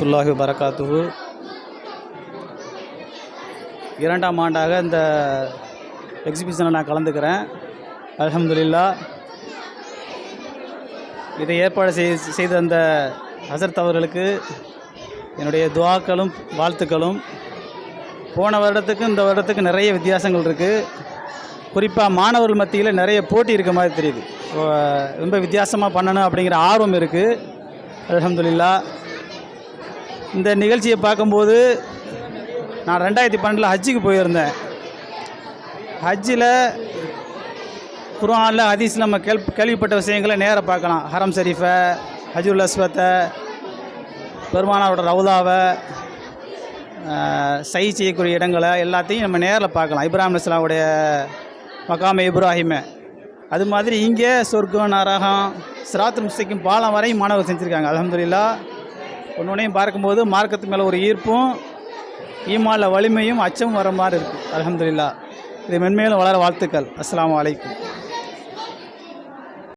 வரமத்துல்லாஹி வரகாத்துகு இரண்டாம் ஆண்டாக இந்த எக்ஸிபிஷனில் நான் கலந்துக்கிறேன். அலமதுல்லா இதை ஏற்பாடு செய் செய்த அந்த ஹசரத் அவர்களுக்கு என்னுடைய துவாக்களும் வாழ்த்துக்களும். போன வருடத்துக்கு இந்த வருடத்துக்கு நிறைய வித்தியாசங்கள் இருக்குது குறிப்பாக மாணவர்கள் மத்தியில் நிறைய போட்டி இருக்க மாதிரி தெரியுது. ரொம்ப வித்தியாசமாக பண்ணணும் அப்படிங்கிற ஆர்வம் இருக்குது அலமதுல்லா இந்த நிகழ்ச்சியை பார்க்கும்போது நான் ரெண்டாயிரத்தி பன்னெண்டில் ஹஜ்ஜுக்கு போயிருந்தேன். ஹஜ்ஜில் குரானில் ஹதீஸில் நம்ம கேள் கேள்விப்பட்ட விஷயங்களை நேராக பார்க்கலாம். ஹரம் ஷரீஃபை ஹஜுல் அஸ்வத்தை பெருமானாரோட ரவுதாவை சை செய்யக்கூடிய இடங்களை எல்லாத்தையும் நம்ம நேரில் பார்க்கலாம். இப்ராஹிம் இஸ்லாமுடைய மகாம இப்ராஹிமை. அது மாதிரி இங்கே சொர்க்கம் நரகம் சிராத்து முஸ்திக்கும் பாலம் வரையும் மாணவர்கள் செஞ்சுருக்காங்க. அலமதுல்லா ஒன்று பார்க்கும்போது மார்க்கத்து மேலே ஒரு ஈர்ப்பும் ஈமானில் வலிமையும் அச்சமும் வர மாதிரி இருக்குது அலமதுல்லா இது மென்மேலும் வளர வாழ்த்துக்கள். அஸ்லாம் அலைக்கும்.